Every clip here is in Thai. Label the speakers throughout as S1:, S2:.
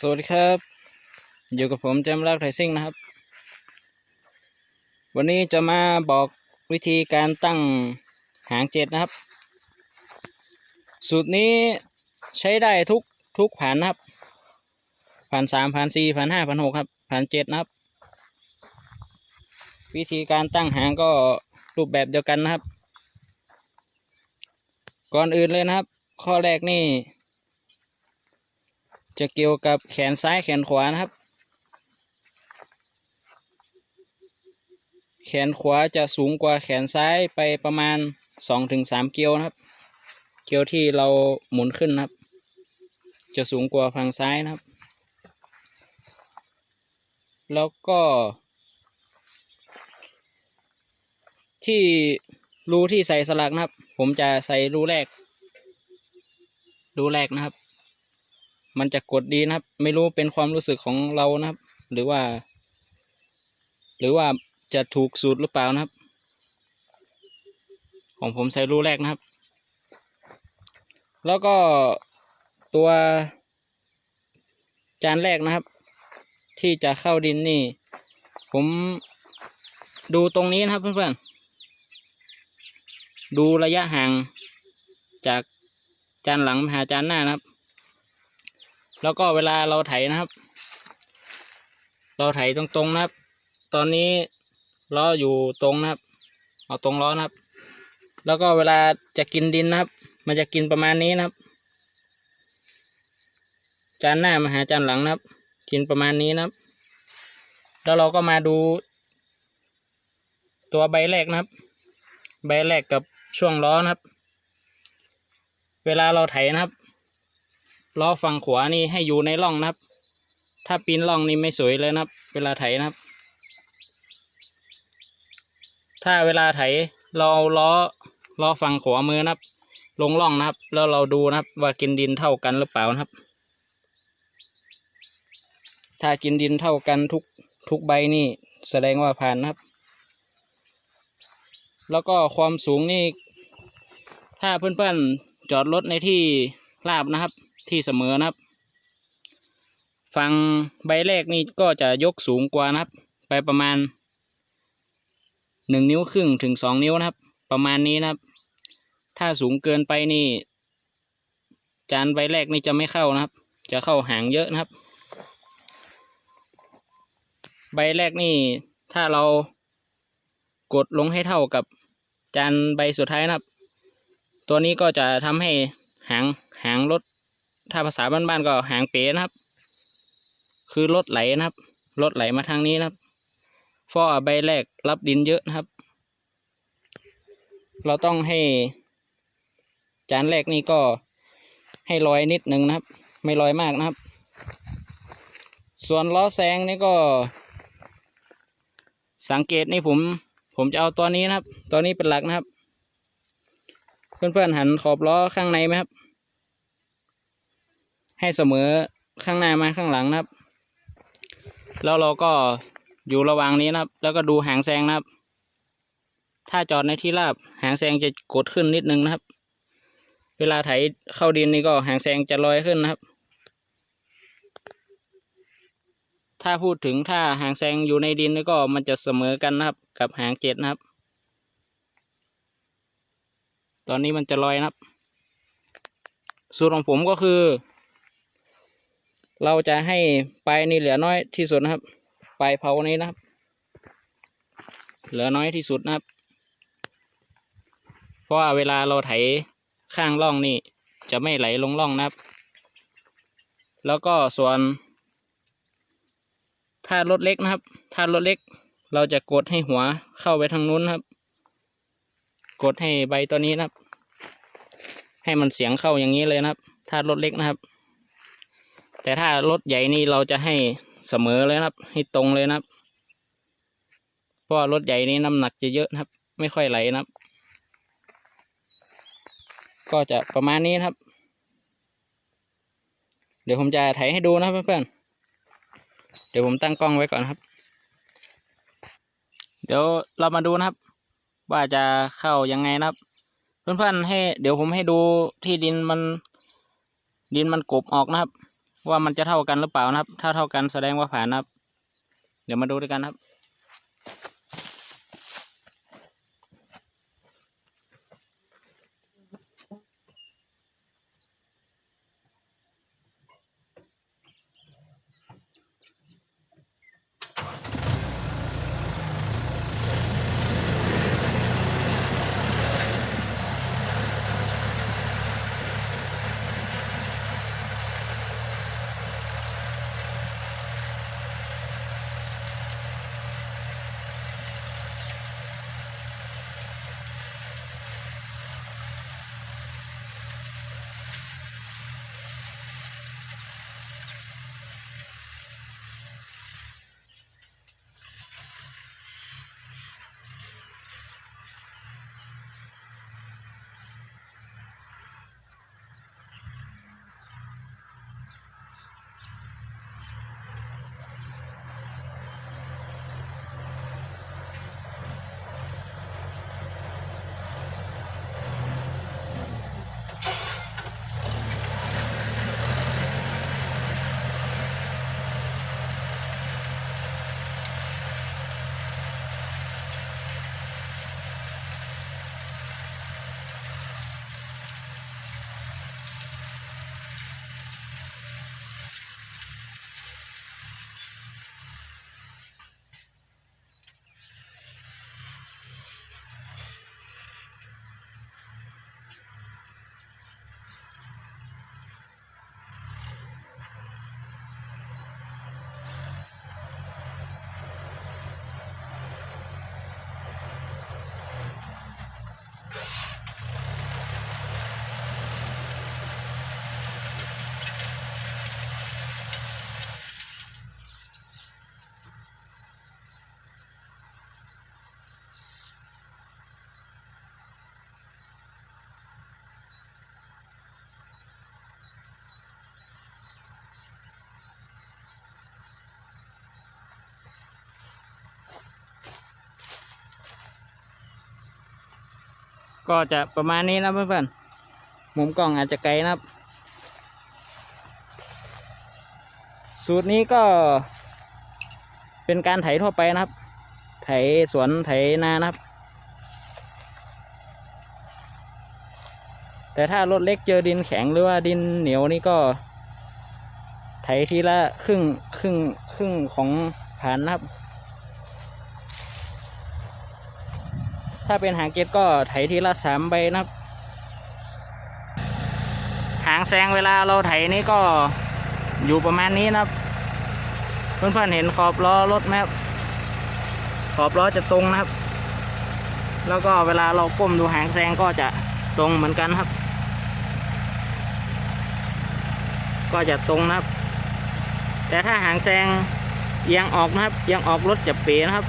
S1: สวัสดีครับ อยู่กับผมแจมรักไทซิ่งนะครับ วันนี้จะมาบอกวิธีการตั้งหางเจ็ดนะครับ สูตรนี้ใช้ได้ทุกทุกผ่านนะครับ ผ่านสามผ่านสี่ผ่านห้าผ่านหกครับ ผ่านเจ็ดนะครับ วิธีการตั้งหางก็รูปแบบเดียวกันนะครับ ก่อนอื่นเลยนะครับ ข้อแรกนี่ จะเกี่ยวกับแขนซ้ายแขนขวานะครับ แขนขวาจะสูงกว่าแขนซ้ายไปประมาณสองถึงสามเกียวนะครับ เกียวที่เราหมุนขึ้นนะครับ จะสูงกว่าฝั่งซ้ายนะครับ แล้วก็ ที่รูที่ใส่สลักนะครับ ผมจะใส่รูแรก รูแรกนะครับ มันจะกดดีนะครับ ไม่รู้เป็นความรู้สึกของเรานะครับ หรือว่า หรือว่าจะถูกสูตรหรือเปล่านะครับ ของผมใส่รูแรกนะครับ แล้วก็ตัวจานแรกนะครับ ที่จะเข้าดินนี่ ผมดูตรงนี้นะครับเพื่อนๆดูระยะห่างจากจานหลังมาหาจานหน้านะครับ แล้วก็เวลาเราไถนะครับ เราไถตรงๆนะครับ ตอนนี้ล้ออยู่ตรงนะครับ เอาตรงล้อนะครับ แล้วก็เวลาจะกินดินนะครับ มันจะกินประมาณนี้นะครับ จานหน้ามาหาจานหลังนะครับ กินประมาณนี้นะครับ แล้วเราก็มาดู ตัวใบแรกนะครับ ใบแรกกับช่วงล้อนะครับ เวลาเราไถนะครับ ล้อฝั่งขวานี่ให้อยู่ในร่องนะครับ ถ้าปีนร่องนี่ไม่สวยเลยนะครับ เวลาไถนะครับ ถ้าเวลาไถเราล้อล้อฝั่งขวามือนะครับ ลงร่องนะครับ แล้วเราดูนะครับ ว่ากินดินเท่ากันหรือเปล่านะครับ ถ้ากินดินเท่ากันทุกทุกใบนี่แสดงว่าผ่านนะครับ แล้วก็ความสูงนี่ ถ้าเพื่อนๆจอดรถในที่ราบนะครับ ที่เสมอนะครับ ฝั่งใบแรกนี่ก็จะยกสูงกว่านะครับ ไปประมาณหนึ่งนิ้วครึ่งถึงสองนิ้วนะครับ ประมาณนี้นะครับ ถ้าสูงเกินไปนี่ จานใบแรกนี่จะไม่เข้านะครับ จะเข้าหางเยอะนะครับ ใบแรกนี่ถ้าเรากดลงให้เท่ากับจานใบสุดท้ายนะครับ ตัวนี้ก็จะทำให้หางหางรถ ถ้าภาษาบ้านๆก็หางเป๋นะครับ คือรถไหลนะครับรถไหลมาทางนี้นะครับฟอใบแรกรับดินเยอะนะครับ เราต้องให้ จานแรกนี่ก็ให้ลอยนิดหนึ่งนะครับ ไม่ลอยมากนะครับ ส่วนล้อแซงนี่ก็ สังเกตนี่ผม ผมจะเอาตัวนี้นะครับ ตัวนี้เป็นหลักนะครับ เพื่อนๆหันขอบล้อข้างในไหมครับ ให้เสมอข้างหน้ามาข้างหลังนะครับ แล้วเราก็อยู่ระหว่างนี้นะครับ แล้วก็ดูหางแซงนะครับ ถ้าจอดในที่ราบหางแซงจะกดขึ้นนิดนึงนะครับ เวลาไถเข้าดินนี่ก็หางแซงจะลอยขึ้นนะครับ ถ้าพูดถึงถ้าหางแซงอยู่ในดินนี่ก็มันจะเสมอกันนะครับ กับหางเจ็ดนะครับ ตอนนี้มันจะลอยนะครับ สูตรของผมก็คือ เราจะให้ไปนี่เหลือน้อยที่สุดนะครับ ไปเผานี้นะครับ เหลือน้อยที่สุดนะครับ เพราะว่าเวลาเราไถข้างร่องนี่ จะไม่ไหลลงร่องนะครับ แล้วก็ส่วนถ้ารถเล็กนะครับ ถ้ารถเล็ก เราจะกดให้หัวเข้าไปทางนู้นครับ กดให้ใบตัวนี้นะครับ ให้มันเสียงเข้าอย่างนี้เลยนะครับ ถ้ารถเล็กนะครับ แต่ถ้ารถใหญ่นี่เราจะให้เสมอเลยนะครับ ให้ตรงเลยนะครับเพราะรถใหญ่นี่น้ำหนักจะเยอะนะครับ ไม่ค่อยไหลนะครับ ก็จะประมาณนี้นะครับ เดี๋ยวผมจะถ่ายให้ดูนะเพื่อนๆเดี๋ยวผมตั้งกล้องไว้ก่อนครับ เดี๋ยวเรามาดูนะครับ ว่าจะเข้ายังไงนะครับ เพื่อนๆให้ เดี๋ยวผมให้ดูที่ดินมัน ดินมันกบออกนะครับ ว่ามันจะเท่ากันหรือเปล่านะครับ ถ้าเท่ากันแสดงว่าผ่านนะครับ เดี๋ยวมาดูด้วยกันครับ ก็จะประมาณนี้นะเพื่อนๆมุมกล้องอาจจะไกลนะครับ สูตรนี้ก็ เป็นการไถทั่วไปนะครับ ไถสวนไถนานะครับ แต่ถ้ารถเล็กเจอดินแข็งหรือว่าดินเหนียวนี่ก็ไถทีละครึ่งครึ่งครึ่งของฐานนะครับ ถ้าเป็นหางเกตก็ไถทีละสามใบนะครับ หางแซงเวลาเราไถนี่ก็อยู่ประมาณนี้นะครับ เพื่อนๆเห็นขอบล้อรถไหมครับขอบล้อจะตรงนะครับ แล้วก็เวลาเราก้มดูหางแซงก็จะตรงเหมือนกันครับ ก็จะตรงนะครับ แต่ถ้าหางแซงเอียงออกนะครับเอียงออกรถจะเป๋นะครับ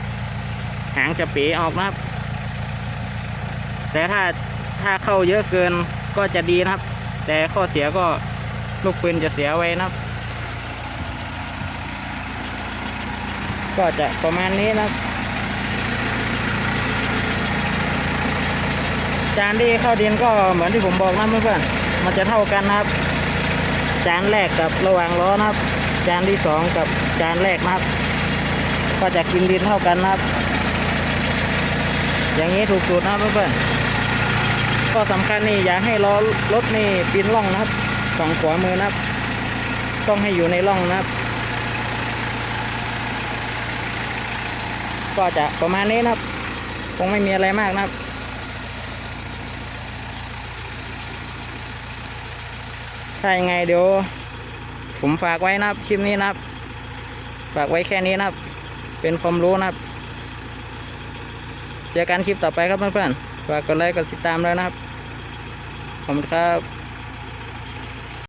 S1: หางจะเป๋ออกนะครับ แต่ถ้าถ้าเข้าเยอะเกินก็จะดีนะครับ แต่ข้อเสียก็ลูกปืนจะเสียไว้นะครับ ก็จะประมาณนี้นะครับจานที่เข้าดินก็เหมือนที่ผมบอกนะเพื่อนๆมันจะเท่ากันนะครับ จานแรกกับระหว่างล้อนะครับ จานที่สองกับจานแรกนะครับ ก็จะกินดินเท่ากันนะครับ อย่างนี้ถูกสูตรนะเพื่อนๆ ข้อสำคัญนี่อย่าให้ล้อรถนี่ปีนร่องนะครับฝั่งขวามือนะครับ ต้องให้อยู่ในร่องนะครับ ก็จะประมาณนี้นะครับ คงไม่มีอะไรมากนะครับถ้ายังไงเดี๋ยว ผมฝากไว้นะครับคลิปนี้นะครับ ฝากไว้แค่นี้นะครับ เป็นความรู้นะครับ เจอกันคลิปต่อไปครับเพื่อนๆฝากกดไลค์กดติดตามด้วยนะครับ ขอบคุณครับ